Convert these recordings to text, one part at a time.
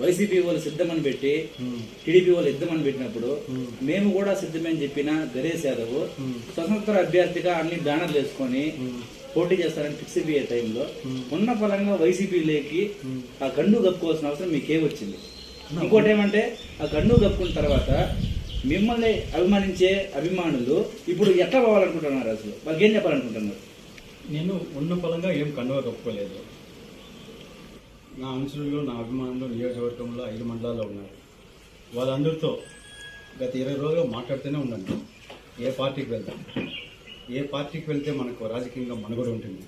YCP వాళ్ళు సిద్ధమని పెట్టి టీడీపీ వాళ్ళు సిద్ధమని పెట్టినప్పుడు మేము కూడా సిద్ధమని చెప్పిన గణేష్ యాదవ్ స్వతంత్ర అభ్యర్థిగా అన్ని బ్యానర్లు వేసుకొని పోటీ చేస్తారని ఫిక్స్ అయ్యే టైంలో ఉన్న పరంగా వైసీపీలోకి ఆ గండు కప్పుకోవాల్సిన అవసరం మీకే వచ్చింది. ఇంకోటి ఏమంటే ఆ గండు కప్పుకున్న తర్వాత మిమ్మల్ని అభిమానించే అభిమానులు ఇప్పుడు ఎట్లా పోవాలనుకుంటున్నారు అసలు? వాళ్ళకి ఏం చెప్పాలనుకుంటున్నారు? నేను ఉన్న పలంగా ఏం కండువ కప్పుకోలేదు. నా అనుచరులు నా అభిమానులు నియోజకవర్గంలో ఐదు మండలాల్లో ఉన్నారు. వాళ్ళందరితో గత ఇరవై రోజులు మాట్లాడుతూనే ఉన్నాను. ఏ పార్టీకి వెళ్తాం ఏ పార్టీకి వెళ్తే మనకు రాజకీయంగా మనుగడ ఉంటుంది?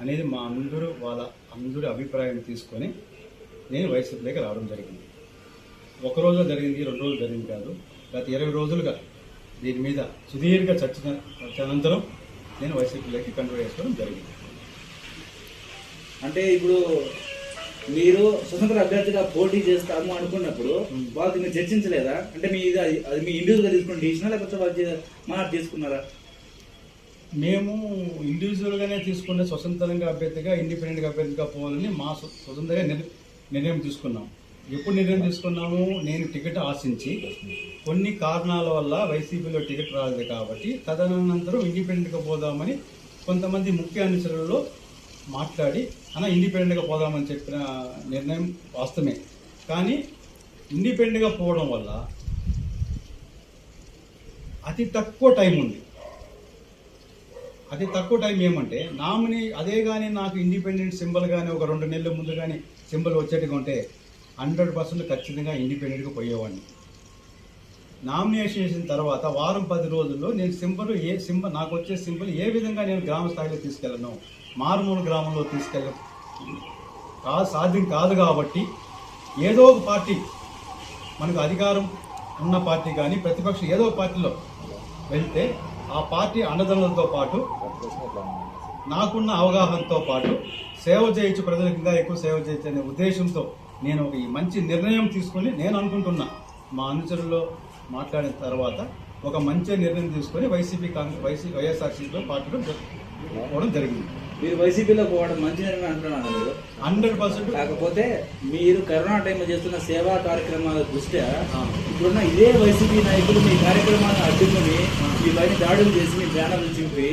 అనేది మా అందరూ వాళ్ళ అందరి అభిప్రాయం తీసుకొని నేను వైసీపీలోకి రావడం జరిగింది. ఒక రోజు జరిగింది రెండు రోజులు జరిగింది కాదు. గత ఇరవై రోజులుగా దీని మీద సుదీర్ఘ చర్చ చర్చ అనంతరం నేను వైసీపీలోకి కన్వర్ట్ చేసుకోవడం జరిగింది. అంటే ఇప్పుడు మీరు స్వతంత్ర అభ్యర్థిగా పోటీ చేస్తాము అనుకున్నప్పుడు వాళ్ళకి మీరు చర్చించలేదా? అంటే మీ ఇది అది- మీ ఇండివిజువల్గా తీసుకున్న డిసిషన్ లేకపోతే వాళ్ళు మాట తీసుకున్నారా? మేము ఇండివిజువల్గానే తీసుకున్న స్వతంత్రంగా అభ్యర్థిగా ఇండిపెండెంట్గా అభ్యర్థిగా పోవాలని మా స్వ- స్వతంత్రంగా నిర్- నిర్ణయం తీసుకున్నాం. ఎప్పుడు నిర్ణయం తీసుకున్నాము? నేను టికెట్ ఆశించి కొన్ని కారణాల వల్ల వైసీపీలో టికెట్ రాలేదు కాబట్టి తదనంతరం ఇండిపెండెంట్గా పోదామని కొంతమంది ముఖ్య అనుచరులలో మాట్లాడి అన్న ఇండిపెండెంట్గా పోదామని చెప్పిన నిర్ణయం వాస్తవమే. కానీ ఇండిపెండెంట్గా పోవడం వల్ల అతి తక్కువ టైం ఉంది. అతి తక్కువ టైం ఏమంటే నామినీ అదే కానీ నాకు ఇండిపెండెంట్ సింబల్ కానీ ఒక రెండు నెలల ముందు కానీ సింబల్ వచ్చేట్టుగా ఉంటే హండ్రెడ్ పర్సెంట్ ఖచ్చితంగా ఇండిపెండెంట్గా పోయేవాడిని. నామినేషన్ చేసిన తర్వాత వారం పది రోజుల్లో నేను సింబల్ ఏ సింబల్ నాకు వచ్చే సింబల్ ఏ విధంగా నేను గ్రామ స్థాయిలో తీసుకెళ్ళను? మారుమూల గ్రామంలో తీసుకెళ్ళ కాదు సాధ్యం కాదు కాబట్టి ఏదో ఒక పార్టీ మనకు అధికారం ఉన్న పార్టీ కానీ ప్రతిపక్షం ఏదో పార్టీలో వెళ్తే ఆ పార్టీ అండదండలతో పాటు నాకున్న అవగాహనతో పాటు సేవ చేయొచ్చు ప్రజలకు ఇంకా ఎక్కువ సేవ చేయొచ్చు అనే ఉద్దేశంతో నేను ఒక ఈ మంచి నిర్ణయం తీసుకొని నేను అనుకుంటున్నా. మా అనుచరుల్లో మాట్లాడిన తర్వాత ఒక మంచి నిర్ణయం తీసుకొని వైసీపీ కాంగ్రెస్ వైసీ వైఎస్ఆర్సీపీలో పార్టీలో పోవడం జరిగింది. మీరు వైసీపీలో పోవడం మంచి నిర్ణయం అంటున్నాను మీరు? Hundred percent. కాకపోతే మీరు కరోనా టైంలో చేస్తున్న సేవా కార్యక్రమాల దృష్ట్యా ఇప్పుడున్న ఇదే వైసీపీ నాయకులు మీ కార్యక్రమాలను అడ్డుకొని మీ పైన దాడులు చేసి మీ బ్యానర్లు చింపి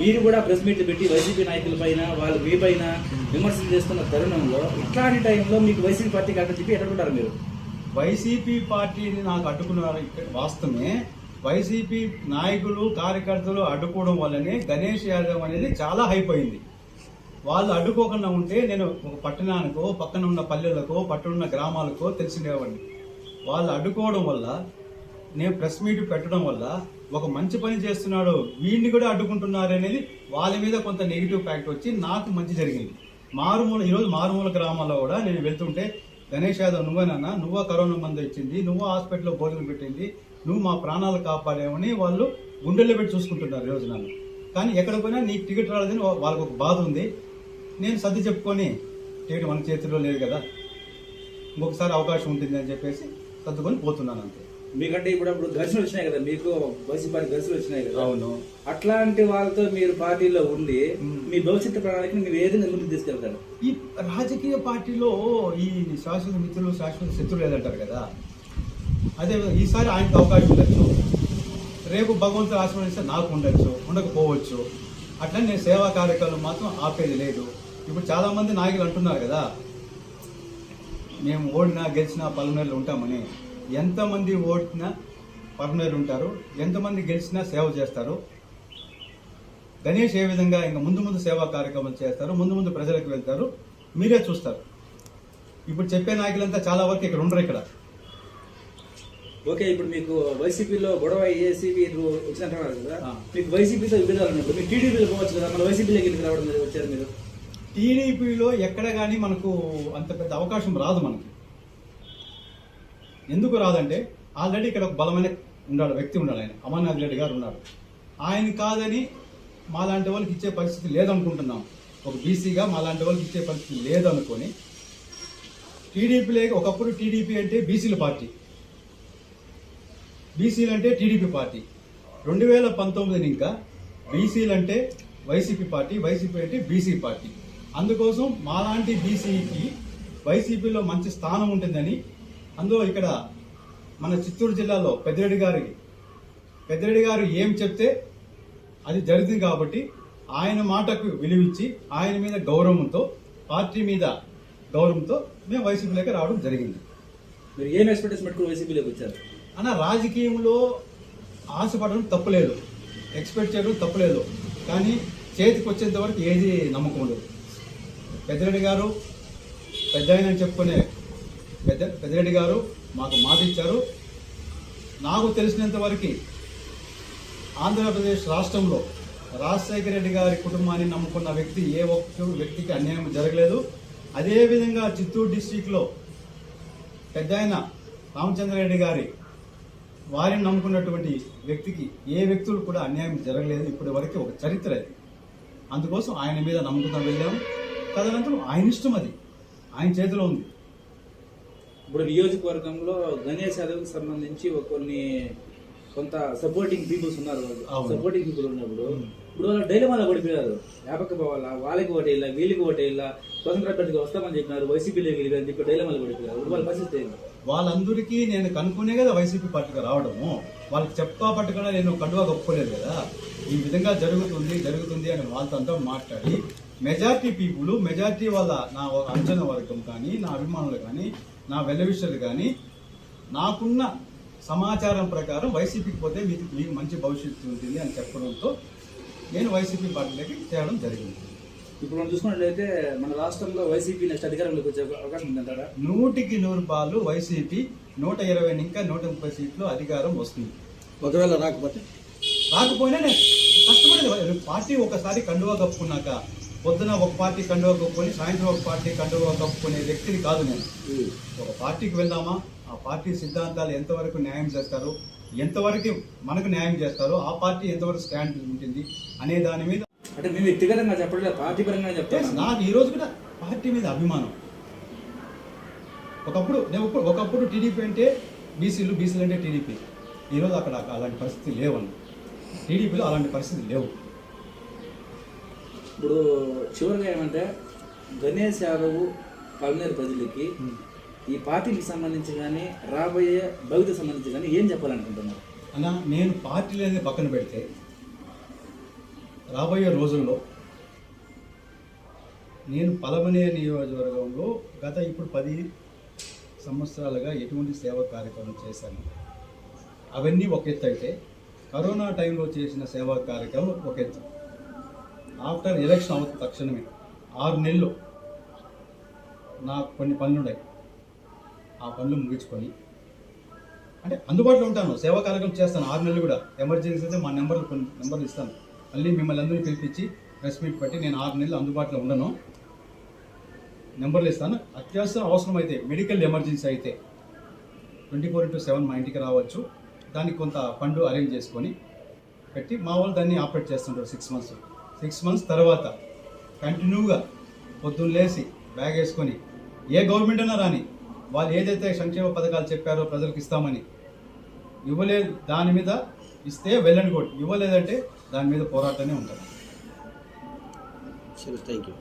మీరు కూడా ప్రెస్ మీట్లు పెట్టి వైసీపీ నాయకుల పైన వాళ్ళు మీ పైన విమర్శలు చేస్తున్న తరుణంలో ఇట్లాంటి టైంలో మీకు వైసీపీ పార్టీ కాదని చెప్పి ఎట్టుకుంటారు మీరు? వైసీపీ పార్టీని నాకు అడ్డుకున్నారు ఇక్కడ వాస్తవమే. వైసీపీ నాయకులు కార్యకర్తలు అడ్డుకోవడం వల్లనే గణేష్ యాదవ్ అనేది చాలా హైప్ అయింది. వాళ్ళు అడ్డుకోకుండా ఉంటే నేను ఒక పట్టణానికో పక్కన ఉన్న పల్లెలకో పక్కన ఉన్న గ్రామాలకో తెలిసిండేవాడిని వాళ్ళు అడ్డుకోవడం వల్ల నేను ప్రెస్ మీట్ పెట్టడం వల్ల ఒక మంచి పని చేస్తున్నాడు వీడిని కూడా అడ్డుకుంటున్నారు అనేది వాళ్ళ మీద కొంత నెగిటివ్ ఫ్యాక్ట్ వచ్చి నాకు మంచి జరిగింది. మారుమూల ఈరోజు మారుమూల గ్రామాల్లో కూడా నేను వెళ్తుంటే గణేష్ యాదవ్ నువ్వేనన్నా నువ్వా కరోనా మందు ఇచ్చింది నువ్వు హాస్పిటల్లో భోజనం పెట్టింది నువ్వు మా ప్రాణాలు కాపాడేమని వాళ్ళు గుండెల్లో పెట్టి చూసుకుంటున్నారు ఈ రోజు నన్ను. కానీ ఎక్కడ పోయినా నీకు టికెట్ రాలేదని వాళ్ళకు ఒక బాధ ఉంది. నేను సర్ది చెప్పుకొని టికెట్ మన చేతిలో లేదు కదా? ఇంకొకసారి అవకాశం ఉంటుంది అని చెప్పేసి సర్దుకొని పోతున్నాను అంతే. మీకంటే ఇప్పుడు అప్పుడు ఘర్షణ వచ్చినాయి కదా మీకు వైసీపీ పార్టీ ఘర్షణ వచ్చినాయి కదా. అవును. అట్లాంటి వాళ్ళతో మీరు పార్టీలో ఉండి మీ భవిష్యత్తు ప్రణాళికని మీరు ఏ విధంగా ముందుకు తీసుకెళ్తారు? ఈ రాజకీయ పార్టీలో ఈ శాశ్వత మిత్రులు శాశ్వత శత్రులు లేదంటారు కదా. అదే ఈసారి ఆయనకు అవకాశం ఉండొచ్చు. రేపు భగవంతుడు ఆశీర్వదిస్తే నాకు ఉండొచ్చు ఉండకపోవచ్చు. అట్లా నేను సేవా కార్యక్రమం మాత్రం ఆపేది లేదు. ఇప్పుడు చాలా మంది నాయకులు అంటున్నారు కదా మేము ఓడినా గెలిచినా పలునేళ్ళు ఉంటామని. ఎంతమంది ఓడినా పలునేళ్ళు ఉంటారు ఎంతమంది గెలిచినా సేవ చేస్తారు. గణేష్ ఏ విధంగా ఇంకా ముందు ముందు సేవా కార్యక్రమాలు చేస్తారు ముందు ముందు ప్రజలకు వెళ్తారు మీరే చూస్తారు. ఇప్పుడు చెప్పే నాయకులంతా చాలా వరకు ఇక్కడ ఉండరు ఇక్కడ. ఓకే ఇప్పుడు మీకు వైసీపీలో గొడవ ఏసీ మీరు వచ్చినట్టున్నారు కదా. మీకు వైసీపీతో విభేదాలు ఉన్నప్పుడు మీకు టీడీపీలో పోవచ్చు కదా మన వైసీపీలోకి ఎందుకు రావడం వచ్చారు మీరు. టీడీపీలో ఎక్కడ కానీ మనకు అంత పెద్ద అవకాశం రాదు మనకి. ఎందుకు రాదంటే ఆల్రెడీ ఇక్కడ ఒక బలమైన ఉన్నాడు వ్యక్తి ఉన్నాడు ఆయన. అమర్నాథ్ రెడ్డి గారు ఉన్నారు. ఆయన కాదని మాలాంటి వాళ్ళకి ఇచ్చే పరిస్థితి లేదనుకుంటున్నాం. ఒక బీసీగా మాలాంటి వాళ్ళకి ఇచ్చే పరిస్థితి లేదనుకొని టీడీపీ ఒకప్పుడు టీడీపీ అంటే బీసీల పార్టీ. బీసీలు అంటే టీడీపీ పార్టీ. రెండు వేల పంతొమ్మిది ఇంకా బీసీలు అంటే వైసీపీ పార్టీ వైసీపీ అంటే బీసీ పార్టీ. అందుకోసం మాలాంటి బీసీకి వైసీపీలో మంచి స్థానం ఉంటుందని అందులో ఇక్కడ మన చిత్తూరు జిల్లాలో పెద్దిరెడ్డి గారికి పెద్దిరెడ్డి గారు ఏం చెప్తే అది జరుగుతుంది కాబట్టి ఆయన మాటకు విలువిచ్చి ఆయన మీద గౌరవంతో పార్టీ మీద గౌరవంతో మేము వైసీపీలోకి రావడం జరిగింది. మీరు ఏం ఎక్స్పెక్టేషన్ పెట్టుకుని వైసీపీలోకి వచ్చారు? అన్న రాజకీయంలో ఆశపడడం తప్పులేదు. ఎక్స్పెక్ట్ చేయడం తప్పులేదు. కానీ చేతికి వచ్చేంత వరకు ఏది నమ్మకం ఉండదు. పెద్దిరెడ్డి గారు పెద్ద చెప్పుకునే పెద్ద పెద్దిరెడ్డి గారు మాకు మాట ఇచ్చారు నాకు తెలిసినంత వరకు ఆంధ్రప్రదేశ్ రాష్ట్రంలో రాజశేఖర రెడ్డి గారి కుటుంబాన్ని నమ్ముకున్న వ్యక్తి ఏ ఒక్క వ్యక్తికి అన్యాయం జరగలేదు. అదేవిధంగా చిత్తూరు డిస్టిక్లో పెద్ద ఆయన రామచంద్రారెడ్డి గారి వారిని నమ్ముకున్నటువంటి వ్యక్తికి ఏ వ్యక్తులు కూడా అన్యాయం జరగలేదు. ఇప్పటి వరకు ఒక చరిత్ర అది. అందుకోసం ఆయన మీద నమ్ముకుందాం వెళ్ళాము తదనంతరం ఆయన ఇష్టం అది. ఆయన చేతిలో ఉంది. ఇప్పుడు నియోజకవర్గంలో గణేష్ యాదవ్కి సంబంధించి కొన్ని కొంత సపోర్టింగ్ పీపుల్స్ ఉన్నారు అవును. సపోర్టింగ్ పీపుల్ ఉన్నప్పుడు ఇప్పుడు వాళ్ళు డైలమాలో పడిపోయారు. వ్యాపక పోవాలా వాళ్ళకి ఓటే ఇలా వీళ్ళకి ఓటే ఇలా స్వతంత్ర అభ్యర్థిగా వస్తామని చెప్పినారు. వైసీపీలోకి వెళ్ళి అని చెప్పి డైలమాలో పడిపోయారు. ఇప్పుడు వాళ్ళ పరిస్థితి? వాళ్ళందరికీ నేను కనుక్కునే కదా వైసీపీ పార్టీకి రావడము. వాళ్ళకి చెప్పా పట్టుకున్నా నేను కండువా కప్పుకోలేదు కదా. ఈ విధంగా జరుగుతుంది జరుగుతుంది అని వాళ్ళతో అంతా మాట్లాడి మెజార్టీ పీపుల్ మెజార్టీ వాళ్ళ నా అంచనా వర్గం కానీ నా అభిమానులు కానీ నా వెల్లవిషయాలు కానీ నాకున్న సమాచారం ప్రకారం వైసీపీకి పోతే మీకు మీకు మంచి భవిష్యత్తు ఉంటుంది అని చెప్పడంతో నేను వైసీపీ పార్టీలోకి చేరడం జరిగింది. ఇప్పుడు మనం చూసుకున్నట్లయితే మన రాష్ట్రంలో వైసీపీ నెక్స్ట్ అధికారంలోకి వచ్చే అవకాశం ఉందంటారా నూటికి నూరు పాలు వైసీపీ నూట ఇరవై ఇంకా నూట ముప్పై సీట్లు అధికారం వస్తుంది. ఒకవేళ రాకపోతే? రాకపోయినా నేను కష్టపడేది పార్టీ ఒకసారి కండువా కప్పుకున్నాక పొద్దున ఒక పార్టీ కండువా కప్పుకొని సాయంత్రం ఒక పార్టీ కండువా కప్పుకునే వ్యక్తిని కాదు నేను. ఒక పార్టీకి వెళ్దామా? ఆ పార్టీ సిద్ధాంతాలు ఎంతవరకు న్యాయం చేస్తారు ఎంతవరకు మనకు న్యాయం చేస్తారో ఆ పార్టీ ఎంతవరకు స్టాండ్ ఉంటుంది అనే దాని మీద అంటే మేము వ్యక్తిగతంగా చెప్పట్లేదు? పార్టీ పరంగా చెప్తాను నాకు ఈ రోజు కూడా పార్టీ మీద అభిమానం. ఒకప్పుడు నేను ఒకప్పుడు టీడీపీ అంటే బీసీలు బీసీలు అంటే టీడీపీ. ఈరోజు అక్కడ అలాంటి పరిస్థితి లేవండి. టీడీపీలో అలాంటి పరిస్థితి లేవు. ఇప్పుడు చివరిగా ఏమంటే గణేష్ యాదవ్ పల్నేరు ప్రజలకి ఈ పార్టీకి సంబంధించి కానీ రాబోయే భవిష్యత్తు సంబంధించి కానీ ఏం చెప్పాలనుకుంటున్నారు? అన్న నేను పార్టీలని పక్కన పెడితే రాబోయే రోజుల్లో నేను పలమనే నియోజకవర్గంలో గత ఇప్పుడు పది సంవత్సరాలుగా ఎటువంటి సేవా కార్యక్రమం చేశాను. అవన్నీ ఒక ఎత్తు అయితే కరోనా టైంలో చేసిన సేవా కార్యక్రమం ఒక ఎత్తు. ఆఫ్టర్ ఎలక్షన్ అవుతుంది తక్షణమే ఆరు నెలలు నాకు కొన్ని పనులు ఉన్నాయి. ఆ పనులు ముగించుకొని అంటే అందుబాటులో ఉంటాను. సేవా కార్యక్రమం చేస్తాను. ఆరు నెలలు కూడా. ఎమర్జెన్సీ అయితే మా నెంబర్లు కొన్ని నెంబర్లు ఇస్తాను. మళ్ళీ మిమ్మల్ని అందరినీ పిలిపించి ప్రెస్ మీట్ పెట్టి నేను ఆరు నెలలు అందుబాటులో ఉండను. నెంబర్లు ఇస్తాను. అత్యవసరం అవసరం అయితే మెడికల్ ఎమర్జెన్సీ అయితే ట్వంటీ ఫోర్ ఇంటూ సెవెన్ మా ఇంటికి రావచ్చు. దానికి కొంత ఫండ్ అరేంజ్ చేసుకొని పెట్టి మా వాళ్ళు దాన్ని ఆపరేట్ చేస్తుంటారు సిక్స్ మంత్స్ సిక్స్ మంత్స్ తర్వాత కంటిన్యూగా పొద్దున్న లేచి బ్యాగ్ వేసుకొని ఏ గవర్నమెంట్ అయినా రాని వాళ్ళు ఏదైతే సంక్షేమ పథకాలు చెప్పారో ప్రజలకు ఇస్తామని ఇవ్వలేదు దాని మీద ఇస్తే వెళ్ళండి కూడా ఇవ్వలేదంటే దాని మీద పోరాటమే ఉంటుంది. Thank you